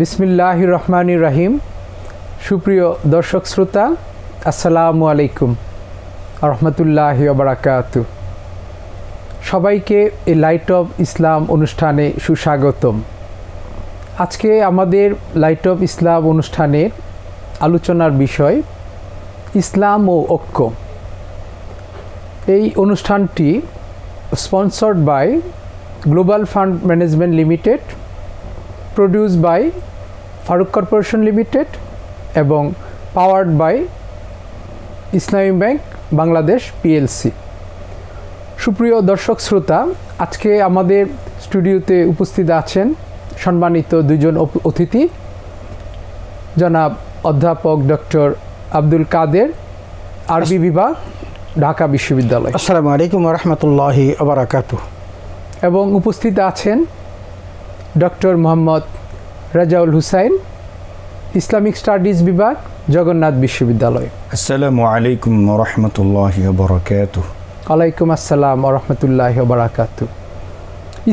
বিসমিল্লাহ রহমান রাহিম। সুপ্রিয় দর্শক শ্রোতা, আসসালামু আলাইকুম রহমতুল্লাহ বারাকাতু। সবাইকে এই লাইট অফ ইসলাম অনুষ্ঠানে সুস্বাগতম। আজকে আমাদের লাইট অফ ইসলাম অনুষ্ঠানের আলোচনার বিষয় ইসলাম ও ঐক্য। এই অনুষ্ঠানটি sponsored by global fund management limited produce by Faruk corporation limited এবং powered by Islami bank Bangladesh PLC সুপ্রিয় দর্শক শ্রোতা আজকে আমাদের স্টুডিওতে উপস্থিত আছেন সম্মানিত দুজন অতিথি। জনাব অধ্যাপক ডক্টর আব্দুল কাদের আরবি বিভাগ ঢাকা বিশ্ববিদ্যালয়। আসসালামু আলাইকুম রহমতুল্লাহি আবরাকাতু এবং উপস্থিত আছেন doctor Mohammad Rajaul Hussain Islamic studies বিভাগ জগন্নাথ বিশ্ববিদ্যালয়। আসসালামু আলাইকুম রহমতুল্লাহ বরকাত আলাইকুম আসসালাম রহমতুল্লাহ বারাকাত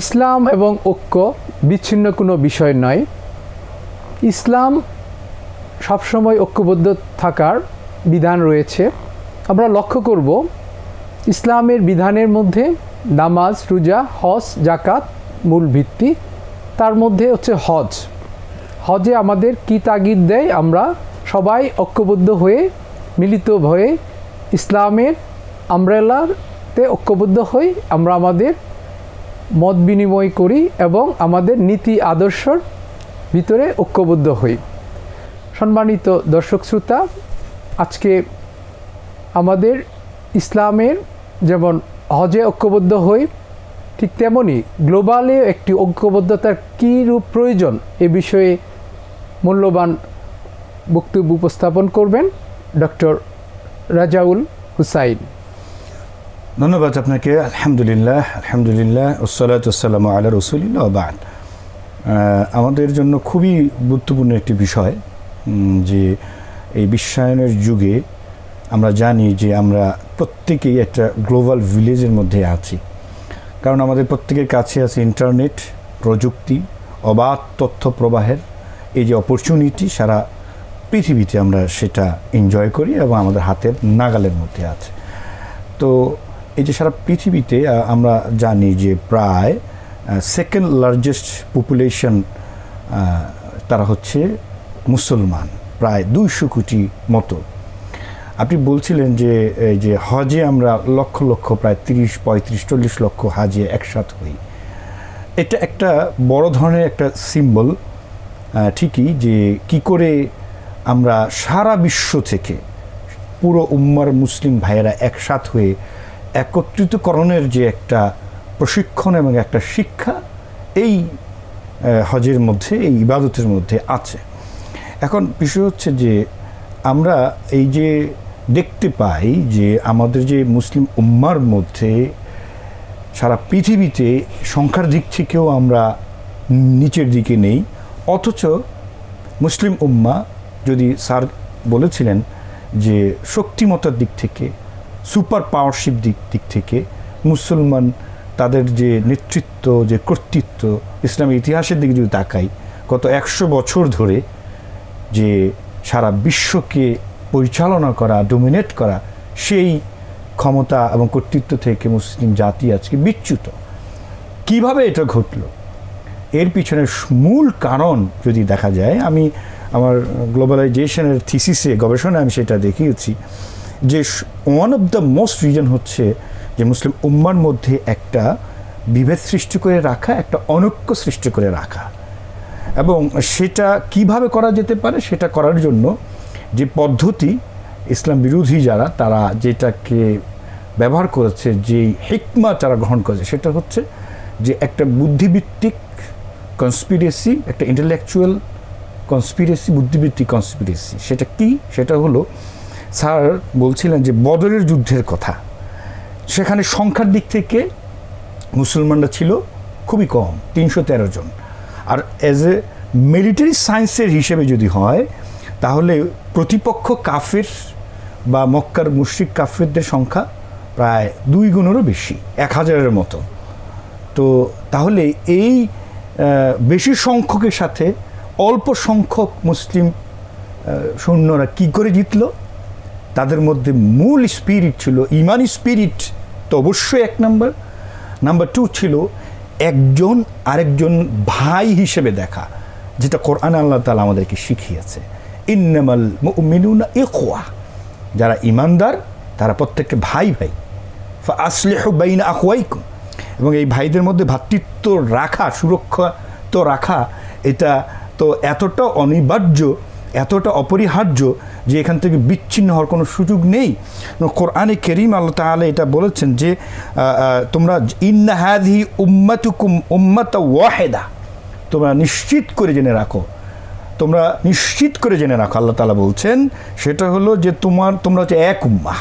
ইসলাম এবং ঐক্য বিচ্ছিন্ন কোনো বিষয় নয়। ইসলাম সবসময় ঐক্যবদ্ধ থাকার বিধান রয়েছে। আমরা লক্ষ্য করব ইসলামের বিধানের মধ্যে নামাজ রোজা হজ জাকাত মূল ভিত্তি। তার মধ্যে হচ্ছে হজ। হজে আমাদের কি তাগিদ দেয়? আমরা সবাই ঐক্যবদ্ধ হয়ে, মিলিত হয়ে ইসলামের আমব্রেলাতে ঐক্যবদ্ধ হই। আমরা আমাদের মত বিনিময় করি এবং আমাদের নীতি আদর্শর ভিতরে ঐক্যবদ্ধ হই। সম্মানিত দর্শক শ্রোতা, আজকে আমাদের ইসলামের যেমন হজে ঐক্যবদ্ধ হই ঠিক তেমনি গ্লোবালে একটি ঐক্যবদ্ধতার কী রূপ প্রয়োজন এ বিষয়ে মূল্যবান বক্তব্য উপস্থাপন করবেন ডক্টর রাজাউল হুসাইন। ধন্যবাদ আপনাকে। আলহামদুলিল্লাহ আলহামদুলিল্লাহ ওসলাতাম আল্লাহ রসুলিল্লাহ বাদ। আমাদের জন্য খুবই গুরুত্বপূর্ণ একটি বিষয় যে এই বিশ্বায়নের যুগে আমরা জানি যে আমরা প্রত্যেকেই একটা গ্লোবাল ভিলেজের মধ্যে আছি। কারণ আমাদের প্রত্যেকের কাছে আছে ইন্টারনেট প্রযুক্তি, অবাধ তথ্য প্রবাহের এই যে অপরচুনিটি সারা পৃথিবীতে আমরা সেটা এনজয় করি এবং আমাদের হাতের নাগালের মধ্যে আছে। তো এই যে সারা পৃথিবীতে আমরা জানি যে প্রায় সেকেন্ড লার্জেস্ট পপুলেশন তারা হচ্ছে মুসলমান, প্রায় দুইশো কোটি মতো। আপনি বলছিলেন যে, এই যে হজে আমরা লক্ষ লক্ষ, প্রায় তিরিশ, পঁয়ত্রিশ, চল্লিশ লক্ষ হাজে একসাথ হই। এটা একটা বড় ধরনের একটা সিম্বল ঠিকই যে কি করে আমরা সারা বিশ্ব থেকে পুরো উম্মার মুসলিম ভাইয়েরা একসাথ হয়ে একত্রিতকরণের যে একটা প্রশিক্ষণ এবং একটা শিক্ষা এই হজের মধ্যে, এই ইবাদতের মধ্যে আছে। এখন বিষয় হচ্ছে যে আমরা এই যে দেখতে পাই যে আমাদের যে মুসলিম উম্মার মধ্যে সারা পৃথিবীতে সংখ্যার দিক থেকেও আমরা নিচের দিকে নেই। অথচ মুসলিম উম্মা যদি স্যার বলেছিলেন যে শক্তিমতার দিক থেকে, সুপার পাওয়ারশিপ দিক দিক থেকে মুসলমান তাদের যে নেতৃত্ব, যে কর্তৃত্ব, ইসলামের ইতিহাসের দিকে যদি তাকাই, গত একশো বছর ধরে যে সারা বিশ্বকে পরিচালনা করা ডোমিনেট করা, সেই ক্ষমতা এবং কর্তৃত্ব থেকে মুসলিম জাতি আজকে বিচ্যুত। কীভাবে এটা ঘটলো? এর পিছনে মূল কারণ যদি দেখা যায়, আমি আমার গ্লোবালাইজেশনের থিসিসে গবেষণায় আমি সেটা দেখিয়েছি যে one of the most reason হচ্ছে যে মুসলিম উম্মার মধ্যে একটা বিভেদ সৃষ্টি করে রাখা, একটা অনৈক্য সৃষ্টি করে রাখা। এবং সেটা কীভাবে করা যেতে পারে, সেটা করার জন্য যে পদ্ধতি ইসলাম বিরোধী যারা, তারা যেটাকে ব্যবহার করেছে যে হিকমা তারা গ্রহণ করেছে, সেটা হচ্ছে যে একটা বুদ্ধিভিত্তিক কনস্পিরেসি একটা ইন্টেলেকচুয়াল কনস্পিরেসি বুদ্ধিভিত্তিক কনস্পিরেসি সেটা কি? সেটা হলো, স্যার বলছিলেন যে বদরের যুদ্ধের কথা। সেখানে সংখ্যার দিক থেকে মুসলমানরা ছিল খুবই কম, তিনশো তেরো জন। আর অ্যাজ এ মিলিটারি সায়েন্সের হিসেবে যদি হয় তাহলে প্রতিপক্ষ কাফের বা মক্কার মুশ্রিক কাফেরদের সংখ্যা প্রায় দুই গুণেরও বেশি, এক হাজারের মতো। তো তাহলে এই বেশি সংখ্যকের সাথে অল্প সংখ্যক মুসলিম সৈন্যরা কি করে জিতল? তাদের মধ্যে মূল স্পিরিট ছিল, ইমানি স্পিরিট তো অবশ্যই এক নাম্বার। নাম্বার টু ছিল একজন আরেকজন ভাই হিসেবে দেখা, যেটা কোরআন আল্লাহ তালা আমাদেরকে শিখিয়েছে। ইন্নামাল মুমিনুনা ইখওয়া। যারা ইমানদার, তারা প্রত্যেককে ভাই ভাই। আসলেহ বাইনা আখওয়াইকুম। এবং এই ভাইদের মধ্যে ভ্রাতৃত্ব রাখা, সুরক্ষা তো রাখা, এটা তো এতটা অনিবার্য, এতটা অপরিহার্য যে এখান থেকে বিচ্ছিন্ন হওয়ার কোনো সুযোগ নেই। কোরআনে কেরিম আল্লাহ তাহলে এটা বলেছেন যে তোমরা ইন্না হাদি উম্মাতুকুম উম্মাত ওয়াহেদা। তোমরা নিশ্চিত করে জেনে রাখো তোমরা নিশ্চিত করে জেনে রাখো, আল্লাহ তালা বলছেন, সেটা হলো যে তোমার, তোমরা হচ্ছে এক উম্মা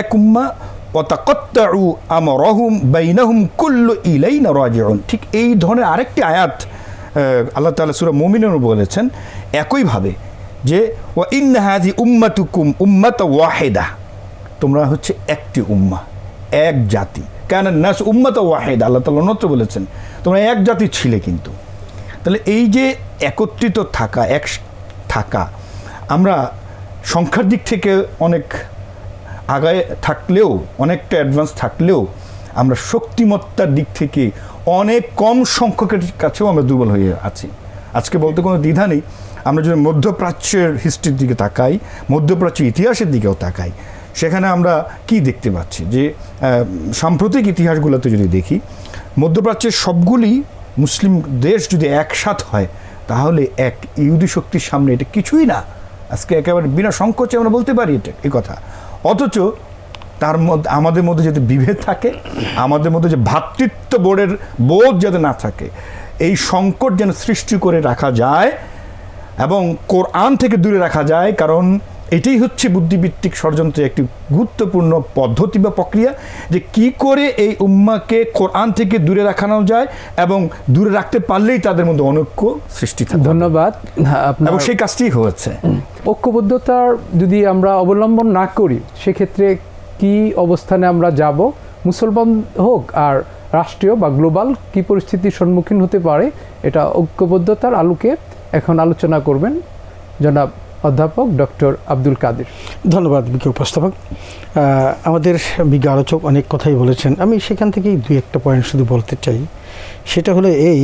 এক উম্মা অতাকত্তাউ আমরহুম বাইনাহুম কুল্লু ইলাইনা রাজিউন। ঠিক এই ধরনের আরেকটি আয়াত আল্লাহ তাআলা সূরা মুমিনুন বলেছেন, একইভাবে যে, ওয়া ইন্না হাযি উম্মাতুকুম উম্মাতা ওয়াহিদা। তোমরা হচ্ছে একটি উম্মা এক জাতি। কেন নাস উম্মাতা ওয়াহিদা, আল্লাহ তাআলা অন্যত্র বলেছেন, তোমরা এক জাতি ছিলে কিন্তু। তাহলে এই যে একত্রিত থাকা, এক থাকা। আমরা সংখ্যার দিক থেকে অনেক আগায় থাকলেও, অনেকটা অ্যাডভান্স থাকলেও আমরা শক্তিমত্তার দিক থেকে অনেক কম সংখ্যকের কাছেও আমরা দুর্বল হয়ে আছি। আজকে বলতে কোনো দ্বিধা নেই। আমরা যদি মধ্যপ্রাচ্যের হিস্ট্রির দিকে তাকাই মধ্যপ্রাচ্যের ইতিহাসের দিকেও তাকাই, সেখানে আমরা কি দেখতে পাচ্ছি? যে সাম্প্রতিক ইতিহাসগুলোতে যদি দেখি, মধ্যপ্রাচ্যের সবগুলি মুসলিম দেশ যদি একসাথ হয় তাহলে এক ইহুদি শক্তির সামনে এটা কিছুই না। আজকে একেবারে বিনা সংকোচে আমরা বলতে পারি এটা, এ কথা। অথচ তার মধ্যে আমাদের মধ্যে যাতে বিভেদ থাকে, আমাদের মধ্যে যে ভ্রাতৃত্ব বোর্ডের বোধ যাতে না থাকে, এই সংকট যেন সৃষ্টি করে রাখা যায় এবং কোরআন থেকে দূরে রাখা যায়, কারণ এটাই হচ্ছে বুদ্ধিভিত্তিক ষড়যন্ত্রের একটি গুরুত্বপূর্ণ পদ্ধতি বা প্রক্রিয়া যে কি করে এই উম্মাকে কোরআন থেকে দূরে রাখানো যায় এবং দূরে রাখতে পারলেই তাদের মধ্যে অনৈক্য সৃষ্টি থাকে। ধন্যবাদ। এবং সেই কাজটি হয়েছে। ঐক্যবদ্ধতার যদি আমরা অবলম্বন না করি সেক্ষেত্রে কি অবস্থানে আমরা যাব? মুসলমান হোক আর রাষ্ট্রীয় বা গ্লোবাল কি পরিস্থিতির সম্মুখীন হতে পারে এটা ঐক্যবদ্ধতার আলোকে এখন আলোচনা করবেন। জনাব অধ্যাপক ডক্টর আব্দুল কাদের। ধন্যবাদ বিজ্ঞ উপস্থাপক। আমাদের বিজ্ঞ আলোচক অনেক কথাই বলেছেন। আমি সেখান থেকেই দুই একটা পয়েন্ট শুধু বলতে চাই। সেটা হলো এই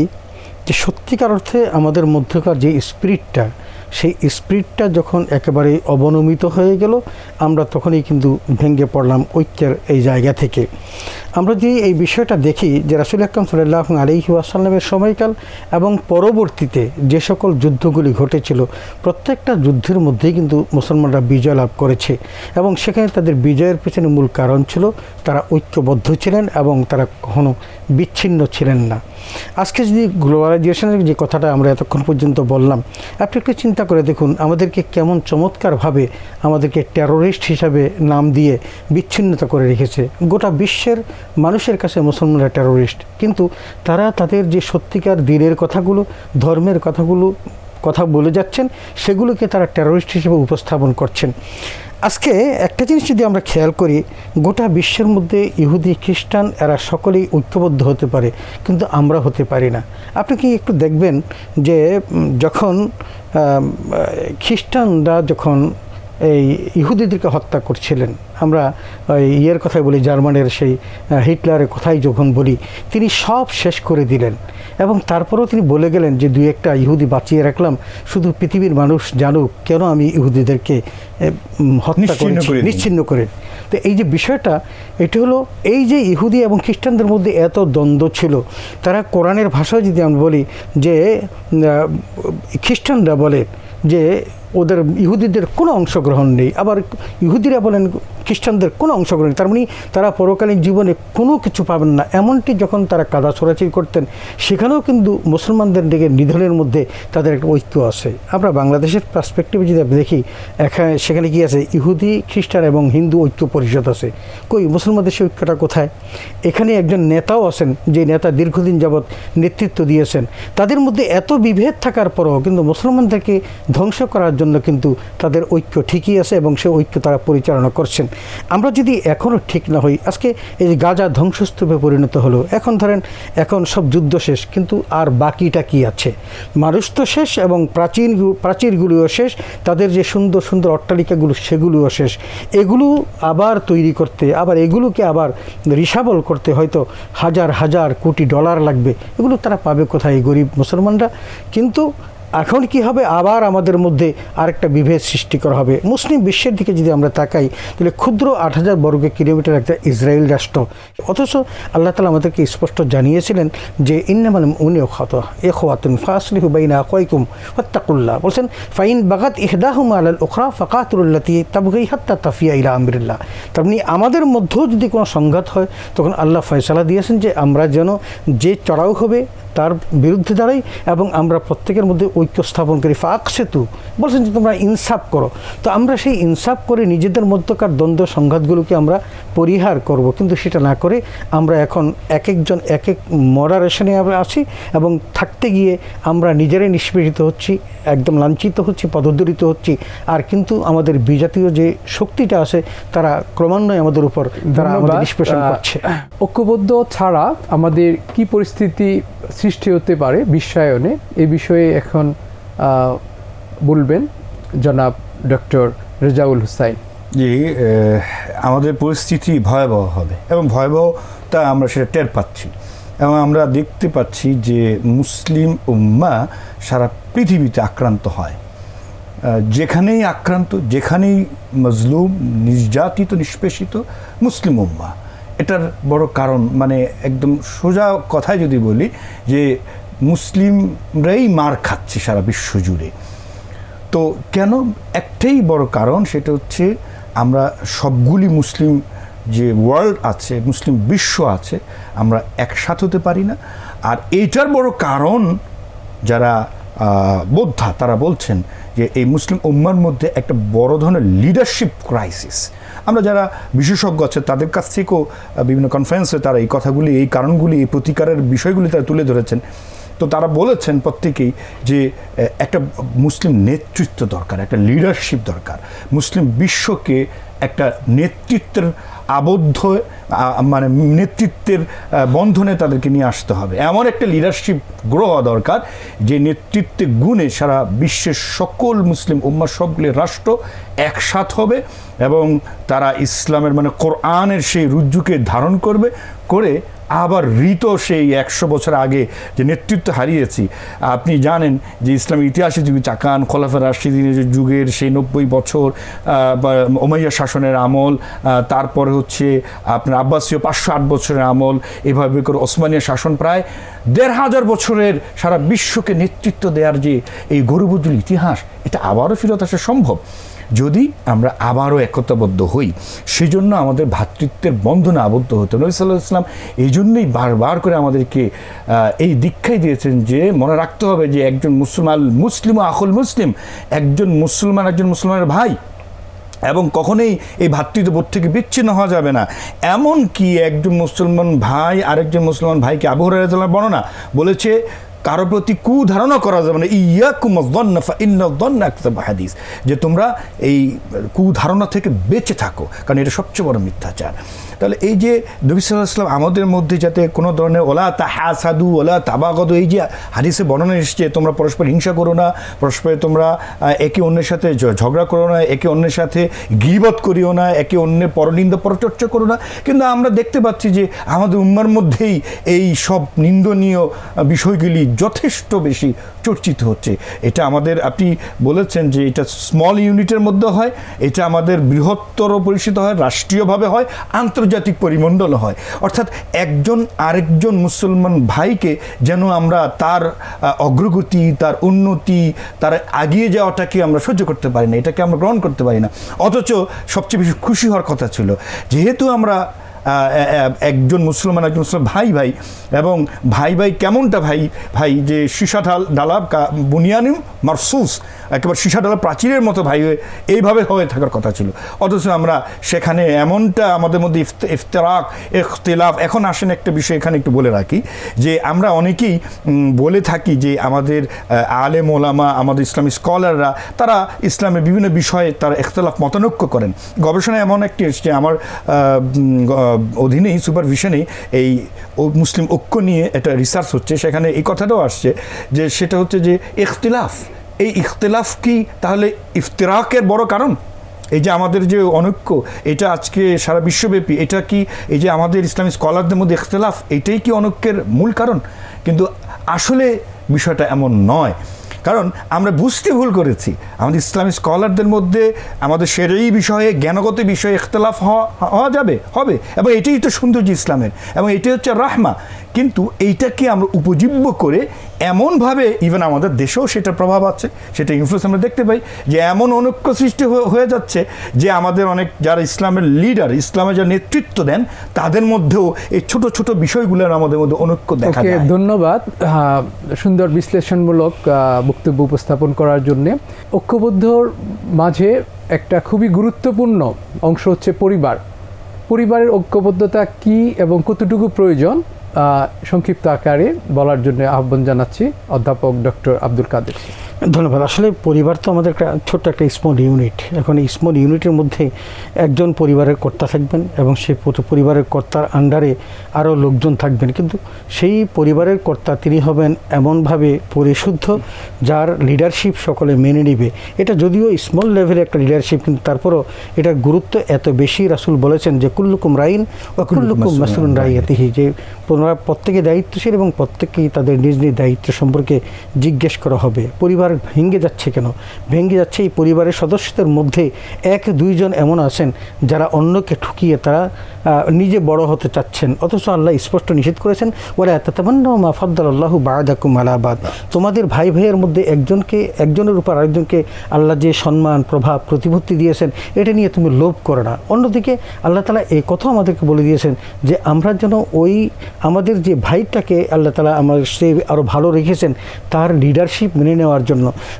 যে সত্যিকার অর্থে আমাদের মধ্যকার যে স্পিরিটটা সেই স্পিরিটটা যখন একেবারে অবনমিত হয়ে গেল, আমরা তখনই কিন্তু ভেঙে পড়লাম ঐক্যের এই জায়গা থেকে। আমরা যদি এই বিষয়টা দেখি যে রাসুল আকরম সাল্লাহ আলহি আসাল্লামের সময়কাল এবং পরবর্তীতে যে সকল যুদ্ধগুলি ঘটেছিল, প্রত্যেকটা যুদ্ধের মধ্যেই কিন্তু মুসলমানরা বিজয় লাভ করেছে এবং সেখানে তাদের বিজয়ের পেছনে মূল কারণ ছিল তারা ঐক্যবদ্ধ ছিলেন এবং তারা কখনো বিচ্ছিন্ন ছিলেন না। আজকে যদি গ্লোবালাইজেশনের যে কথাটা আমরা এতক্ষণ পর্যন্ত বললাম, আপনি একটু চিন্তা করে দেখুন, আমাদেরকে কেমন চমৎকারভাবে আমাদেরকে টেরোরিস্ট হিসাবে নাম দিয়ে বিচ্ছিন্নতা করে রেখেছে। গোটা বিশ্বের মানুষের কাছে মুসলমানরা টেরোরিস্ট কিন্তু তারা তাদের যে সত্যিকার দিনের কথাগুলো, ধর্মের কথাগুলো কথা বলে যাচ্ছেন, সেগুলোকে তারা টেরোরিস্ট হিসেবে উপস্থাপন করছেন। আজকে একটা জিনিস যদি আমরা খেয়াল করি, গোটা বিশ্বের মধ্যে ইহুদি, খ্রিস্টান, এরা সকলেই ঐক্যবদ্ধ হতে পারে, কিন্তু আমরা হতে পারি না। আপনি কি একটু দেখবেন যে যখন খ্রিস্টানরা যখন এই ইহুদিদেরকে হত্যা করছিলেন। আমরা ওই ইয়ের কথাই বলি জার্মানের সেই হিটলারের কথাই যখন বলি তিনি সব শেষ করে দিলেন। এবং তারপরেও তিনি বলে গেলেন যে দুই একটা ইহুদি বাঁচিয়ে রাখলাম শুধু পৃথিবীর মানুষ জানুক কেন আমি ইহুদিদেরকে হত্যা করেছি করে দিই। নিশ্চিহ্ন তো এই যে বিষয়টা এটি হলো এই যে ইহুদি এবং খ্রিস্টানদের মধ্যে এত দ্বন্দ্ব ছিল তারা কোরআনের ভাষায় যদি আমি বলি যে খ্রিস্টানরা বলে যে ওদের ইহুদিদের কোনো অংশগ্রহণ নেই। আবার ইহুদিরা বলেন খ্রিস্টানদের কোনো অংশগ্রহণ নেই। তার মানে তারা পরকালীন জীবনে কোনো কিছু পাবেন না। এমনটি যখন তারা কাদা ছড়াছড়ি করতেন, সেখানেও কিন্তু মুসলমানদের দিকে নিধনের মধ্যে তাদের একটা ঐক্য আছে। আমরা বাংলাদেশের পার্সপেক্টিভে যদি দেখি এখানে সেখানে কি আছে? ইহুদি, খ্রিস্টান এবং হিন্দু ঐক্য পরিষদ আছে। কই, মুসলমানদের সেই ঐক্যটা কোথায়? এখানে একজন নেতাও আছেন, যে নেতা দীর্ঘদিন যাবৎ নেতৃত্ব দিয়েছেন। তাদের মধ্যে এত বিভেদ থাকার পরও কিন্তু মুসলমানদেরকে ধ্বংস করার জন্য কিন্তু তাদের ঐক্য ঠিকই আছে এবং সে ঐক্য তারা পরিচালনা করছেন। আমরা যদি এখনও ঠিক না হই, আজকে এই যে গাজা ধ্বংসস্তূপে পরিণত হলো, এখন ধরেন, এখন সব যুদ্ধ শেষ, কিন্তু আর বাকিটা কি আছে? মানুষ তো শেষ এবং প্রাচীন প্রাচীরগুলিও শেষ, তাদের যে সুন্দর সুন্দর অট্টালিকাগুলো, সেগুলিও শেষ। এগুলো আবার তৈরি করতে, আবার এগুলোকে আবার রিসাবল করতে হয়তো হাজার হাজার কোটি ডলার লাগবে। এগুলো তারা পাবে কোথায় গরিব মুসলমানরা? কিন্তু এখন কি হবে? আবার আমাদের মধ্যে আরেকটা বিভেদ সৃষ্টি করা হবে। মুসলিম বিশ্বের দিকে যদি আমরা তাকাই, তাহলে ক্ষুদ্র আট হাজার বর্গ কিলোমিটার একটা ইসরায়েল রাষ্ট্র। অথচ আল্লাহ তালা আমাদেরকে স্পষ্ট জানিয়েছিলেন যে, ইন্নামাল উনি খত এ খোয়াতুন ফাসলি হুবাইনা কয়কুম হত্তাকুল্লাহ বলছেন, ফাইন বাগাত ইহদাহুম আলাল ওখরা ফাকাতুল্লাতি তাবগাই হাত্তা তাফিয়া ইলা আমরিল্লাহ। তার মানে আমাদের মধ্যেও যদি কোনো সংঘাত হয়, তখন আল্লাহ ফয়সালা দিয়েছেন যে, আমরা যেন যে চড়াও হবে, তার বিরুদ্ধে দাঁড়াই এবং আমরা প্রত্যেকের মধ্যে ঐক্য স্থাপন করি ফাঁক সেতু। বলছেন যে তোমরা ইনসাফ করো। তো আমরা সেই ইনসাফ করে নিজেদের মধ্যকার দ্বন্দ্ব সংঘাতগুলোকে আমরা পরিহার করব। কিন্তু সেটা না করে আমরা এখন এক একজন এক এক মডারেশনে আমরা আছি এবং থাকতে গিয়ে আমরা নিজেরাই নিষ্পেষিত হচ্ছি একদম লাঞ্ছিত হচ্ছি পদদলিত হচ্ছি। আর কিন্তু আমাদের বিজাতীয় যে শক্তিটা আছে তারা ক্রমান্বয়ে আমাদের উপর তারা আমাদের নিষ্পেষণ করছে। ঐক্যবদ্ধ ছাড়া আমাদের কি পরিস্থিতি সৃষ্টি হতে পারে বিশ্বায়নে এ বিষয়ে এখন বলবেন জনাব ডক্টর রেজাউল হুসাইন। আহ, আমাদের পরিস্থিতি ভয়াবহ হবে এবং ভয়াবহতা আমরা সেটা টের পাচ্ছি এবং আমরা দেখতে পাচ্ছি যে মুসলিম উম্মা সারা পৃথিবীতে আক্রান্ত হয়। যেখানেই আক্রান্ত যেখানেই মজলুম নির্যাতিত নিষ্পেষিত মুসলিম উম্মা। এটার বড় কারণ মানে একদম সোজা কথায় যদি বলি যে মুসলিমরাই মার খাচ্ছে সারা বিশ্ব জুড়ে। তো কেন? একটাই বড় কারণ, সেটা হচ্ছে আমরা সবগুলি মুসলিম যে ওয়ার্ল্ড আছে, মুসলিম বিশ্ব আছে, আমরা একসাথ হতে পারি না। আর এইটার বড় কারণ যারা বোদ্ধা, তারা বলছেন যে এই মুসলিম উম্মার মধ্যে একটা বড় ধরনের লিডারশিপ ক্রাইসিস আমরা যারা বিশেষজ্ঞ আছে, তাদের কাছ থেকেও বিভিন্ন কনফারেন্সে তারা এই কথাগুলি, এই কারণগুলি, এই প্রতিকারের বিষয়গুলি তারা তুলে ধরেছেন। তো তারা বলেছেন প্রত্যেকেই যে একটা মুসলিম নেতৃত্ব দরকার, একটা লিডারশিপ দরকার। মুসলিম বিশ্বকে একটা নেতৃত্বের আবদ্ধ মানে নেতৃত্বের বন্ধনে তাদেরকে নিয়ে আসতে হবে। এমন একটা লিডারশিপ গ্রো হওয়া দরকার, যে নেতৃত্বে গুণে সারা বিশ্বের সকল মুসলিম উম্মার সবগুলি রাষ্ট্র একসাথ হবে এবং তারা ইসলামের মানে কোরআনের সেই রুজ্জুকে ধারণ করবে, করে আবার ঋত সেই একশো বছর আগে যে নেতৃত্ব হারিয়েছি। আপনি জানেন যে ইসলামের ইতিহাসে যদি চাকান খোলাফের রাশিদিনের যুগের সেই নব্বই বছর ওমাইয়া শাসনের আমল তারপরে হচ্ছে আপনার আব্বাসীয় পাঁচশো আট বছরের আমল, এভাবে করে ওসমানিয়া শাসন প্রায় দেড় হাজার বছরের সারা বিশ্বকে নেতৃত্ব দেওয়ার যে এই গৌরবোজ্জ্বল ইতিহাস, এটা আবারও ফিরত আসা সম্ভব। যদি আমরা আবারও একতাবদ্ধ হই, সেজন্য আমাদের ভ্রাতৃত্বের বন্ধনে আবদ্ধ হতে নবী সাল্লাহ ইসলাম এই জন্যই বারবার করে আমাদেরকে এই দীক্ষাই দিয়েছেন যে মনে রাখতে হবে যে একজন মুসলমান, মুসলিম ও আকুল মুসলিম, একজন মুসলমান একজন মুসলমানের ভাই। এবং কখনোই এই ভ্রাতৃত্ববোধ থেকে বিচ্ছিন্ন হওয়া যাবে না। এমন কি একজন মুসলমান ভাই আরেকজন মুসলমান ভাইকে আবহাওয়া বর্ণনা বলেছে কারও প্রতি কু ধারণা করা যাবে না। ইয়া ইয়াকুম হাদিস। যে তোমরা এই কু ধারণা থেকে বেঁচে থাকো। কারণ এটা সবচেয়ে বড় মিথ্যাচার। তাহলে এই যে নবী সাল্লাহ ইসলাম আমাদের মধ্যে যাতে কোনো ধরনের ওলা তাহাসাদু, ওলা তাবাগদ, এই যে হাদিসে বর্ণনা এসছে, তোমরা পরস্পর হিংসা করো না, পরস্পরে তোমরা একে অন্যের সাথে ঝগড়া করো না, একে অন্যের সাথে গিবত করিও না, একে অন্যের পরনিন্দা, পরচর্চা করো না। কিন্তু আমরা দেখতে পাচ্ছি যে আমাদের উম্মার মধ্যেই এই সব নিন্দনীয় বিষয়গুলি যথেষ্ট বেশি চর্চিত হচ্ছে। এটা আমাদের, আপনি বলেছেন যে এটা স্মল ইউনিটের মধ্যে হয়, এটা আমাদের বৃহত্তর পরিচিত হয়, রাষ্ট্রীয়ভাবে হয়, আন্তর্জাতিক পরিমণ্ডল হয়। অর্থাৎ একজন আরেকজন মুসলমান ভাইকে যেন আমরা তার অগ্রগতি, তার উন্নতি, তার আগিয়ে যাওয়াটাকে আমরা সহ্য করতে পারি না, এটাকে আমরা গ্রহণ করতে পারি না। অথচ সবচেয়ে বেশি খুশি হওয়ার কথা ছিল। যেহেতু আমরা একজন মুসলমান একজন মুসলমান, ভাই ভাই। এবং ভাই ভাই কেমনটা ভাই? ভাই, যে সীসা ঢাল ডালা বুনিয়ানিম মারসুস, একেবারে সীসা ডালা প্রাচীরের মতো ভাই হয়ে এইভাবে হয়ে থাকার কথা ছিল। অথচ আমরা সেখানে এমনটা আমাদের মধ্যে ইফত- ইফতেরাক, ইখতিলাফ, এখন আসেন একটা বিষয় এখানে একটু বলে রাখি, যে আমরা অনেকেই বলে থাকি যে আমাদের আলেম ওলামা, আমাদের ইসলামী স্কলাররা, তারা ইসলামের বিভিন্ন বিষয়ে তারা ইখতলাফ মতানৈক্য করেন। গবেষণা এমন একটি এসছে, আমার অধীনেই সুপারভিশনেই এই মুসলিম ঐক্য নিয়ে একটা রিসার্চ হচ্ছে। সেখানে এই কথাটাও আসছে যে সেটা হচ্ছে যে ইখতিলাফ। এই ইখতিলাফ কি তাহলে ইফতিরাকের বড় কারণ? এই যে আমাদের যে অনৈক্য, এটা আজকে সারা বিশ্বব্যাপী, এটা কি এই যে আমাদের ইসলামী স্কলারদের মধ্যে ইখতলাফ, এটাই কি অনৈক্যের মূল কারণ? কিন্তু আসলে বিষয়টা এমন নয়। কারণ আমরা বুঝতে ভুল করেছি। আমাদের ইসলামী স্কলারদের মধ্যে আমাদের সেরেই বিষয়ে, জ্ঞানগত বিষয়ে ইখতলাফ হওয়া যাবে, হবে। এবং এটাই তো সৌন্দর্য ইসলামের। এবং এটাই হচ্ছে রাহমা। কিন্তু এইটাকে আমরা উপজীব্য করে এমনভাবে ইভেন আমাদের দেশেও সেটার প্রভাব আছে সেটা ইনফ্লুয়েন্স আমরা দেখতে পাই যে এমন অনৈক্য সৃষ্টি হয়ে- যাচ্ছে যে আমাদের অনেক যারা ইসলামের লিডার ইসলামের যারা নেতৃত্ব দেন তাদের মধ্যেও এই ছোট ছোট বিষয়গুলোর আমাদের মধ্যে অনৈক্য দেখা যায় ধন্যবাদ সুন্দর বিশ্লেষণমূলক বক্তব্য উপস্থাপন করার জন্য। ঐক্যবদ্ধর মাঝে একটা খুবই গুরুত্বপূর্ণ অংশ হচ্ছে পরিবার। পরিবারের ঐক্যবদ্ধতা কি এবং কতটুকু প্রয়োজন? সংক্ষিপ্ত আকারে বলার জন্য আহ্বান জানাচ্ছি অধ্যাপক ডক্টর আব্দুল কাদের। ধন্যবাদ। আসলে পরিবার তো আমাদের একটা ছোট্ট একটা স্মল ইউনিট এখন এই স্মল ইউনিটের মধ্যে একজন পরিবারের কর্তা থাকবেন এবং সেই পরিবারের কর্তার আন্ডারে আরও লোকজন থাকবেন। কিন্তু সেই পরিবারের কর্তা তিনি হবেন এমনভাবে পরিশুদ্ধ যার লিডারশিপ সকলে মেনে নেবে। এটা যদিও স্মল লেভেলে একটা লিডারশিপ কিন্তু তারপরও এটার গুরুত্ব এত বেশি। রাসুল বলেছেন যে কুল্লুকুম রাইন ও কুল্লুকুম রাইয়াতিহি। যে ওনারা প্রত্যেকে দায়িত্বশীল এবং প্রত্যেকেই তাদের নিজ নিজ দায়িত্ব সম্পর্কে জিজ্ঞেস করা হবে। পরিবার ভেঙে যাচ্ছে কেন? ভেঙে যাচ্ছে এই পরিবারের সদস্যদের মধ্যে এক দুইজন এমন আছেন যারা অন্যকে ঠুকিয়ে তারা নিজে বড় হতে চাচ্ছেন। অথচ আল্লাহ স্পষ্ট নিষেধ করেছেন বলে তাতামান্না মা ফাদ্দাল আল্লাহু বাদাকুম আলাবাদ তোমাদের ভাই ভাইয়ের মধ্যে একজনকে, একজনের উপর আরেকজনকে আল্লাহ যে সম্মান, প্রভাব, প্রতিপত্তি দিয়েছেন, এটা নিয়ে তুমি লোভ করো না। অন্যদিকে আল্লাহ তালা এই কথা আমাদেরকে বলে দিয়েছেন যে, আমরা যেন ওই আমাদের যে ভাইটাকে আল্লাহ তালা আমার সে আরও ভালো রেখেছেন, তার লিডারশিপ মেনে নেওয়ার জন্য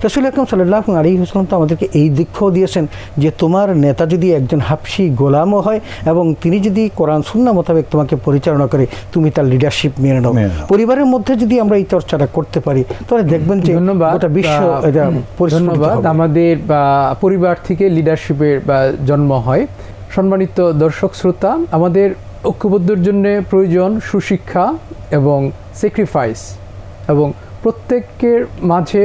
রসুল আকরম সাল্লাহ আলী হাসলাম তো আমাদেরকে এই দীক্ষাও দিয়েছেন যে তোমার নেতা যদি একজন হাফসি গোলামও হয় এবং তিনি যদি কোরআন সুন্না মোতাবেক তোমাকে পরিচালনা করে তুমি তার লিডারশিপ মেনে নাও। পরিবারের মধ্যে যদি আমরা এই চর্চাটা করতে পারি তাহলে দেখবেন যে গোটা বিশ্ব এটা ধন্যবাদ। আমাদের পরিবার থেকে লিডারশিপের বা, জন্ম হয়। সম্মানিত দর্শক শ্রোতা আমাদের ঐক্যবদ্ধর জন্য প্রয়োজন সুশিক্ষা এবং স্যাক্রিফাইস এবং প্রত্যেকের মাঝে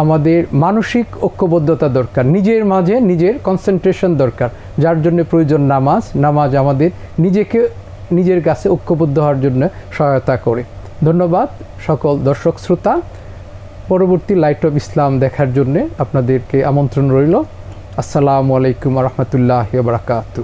আমাদের মানসিক ঐক্যবদ্ধতা দরকার, নিজের মাঝে নিজের কনসেন্ট্রেশন দরকার, যার জন্য প্রয়োজন নামাজ নামাজ আমাদের নিজেকে, নিজের কাছে ঐক্যবদ্ধ হওয়ার জন্য সহায়তা করে। ধন্যবাদ সকল দর্শক শ্রোতা। পরবর্তী লাইট অফ ইসলাম দেখার জন্য আপনাদেরকে আমন্ত্রণ রইল। আসসালামু আলাইকুম রহমতুল্লাহ বারাকাতু